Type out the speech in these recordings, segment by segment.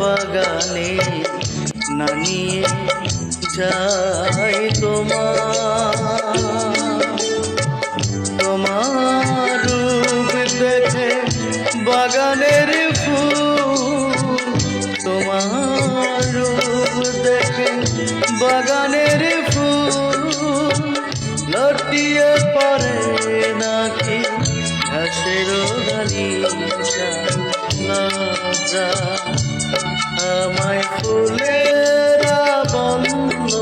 বাগানে না নিয়ে যাই তোমার। তোমার রূপ দেখে বাগানের ফুল। তোমার রূপ দেখে বাগানে গালিচা লজ্জা আমায় বন্ধ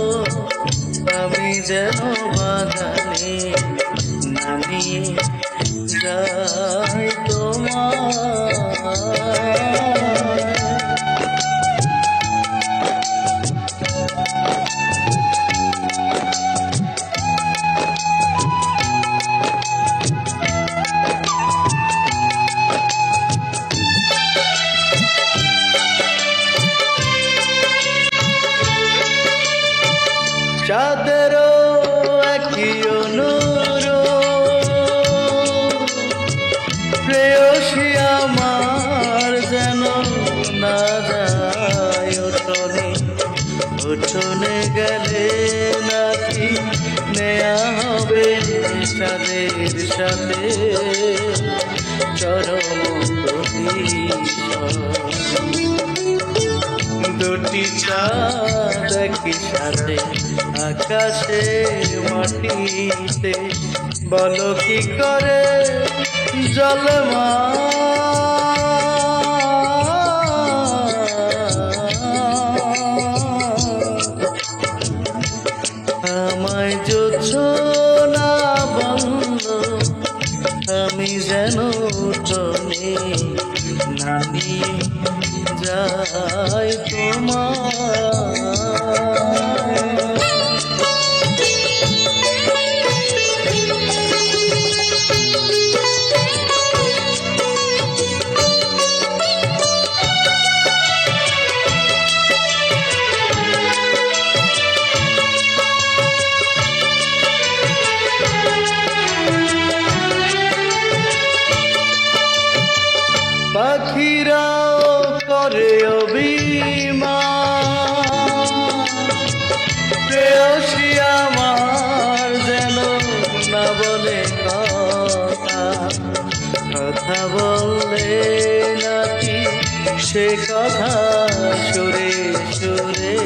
আমি যেন বাগানে নামিয়ে যাই তোমার একই অনুরোধ প্রেয়সী আমার যেন না যায় উঠোনে। উঠোনে গেলে নাকি নেয়া সাথে। চরম দুটি সাথে আকাশে, মাটিতে। বলো কি করে জলমা? আমায় যোচ্ছ না বন্ধ, আমি যেন উঠোনে নামিয়ে যাই তোমার আমার যেন না বলে কথা। কথা বললে নাকি সে কথা সুরে সুরে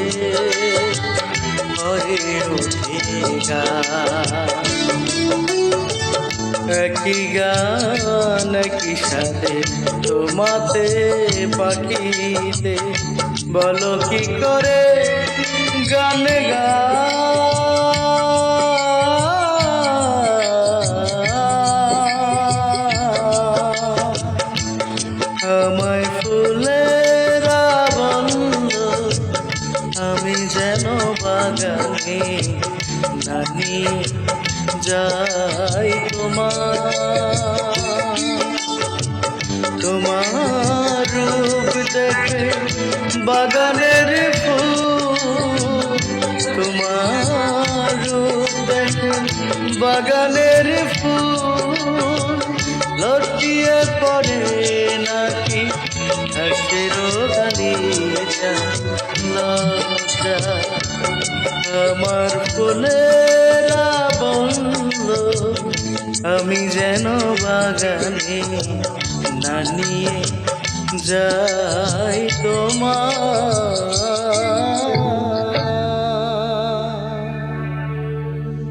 হয়ে ওঠে গান একই গান একই সাথে তোমাতে পাখিতে, বলো কি করে গান গা বাগানে নানি যাই তোমার। তোমার রূপ দেখে বাগানের ফুল। তোমার রূপ দেখে বাগানের ফুল। লটিয়ে পড়ে নাকি হাসের গালিচা লজ্জা আমার ফুলেরা বন্ধ আমি যেন বাগানে না নিয়ে যাই তোমার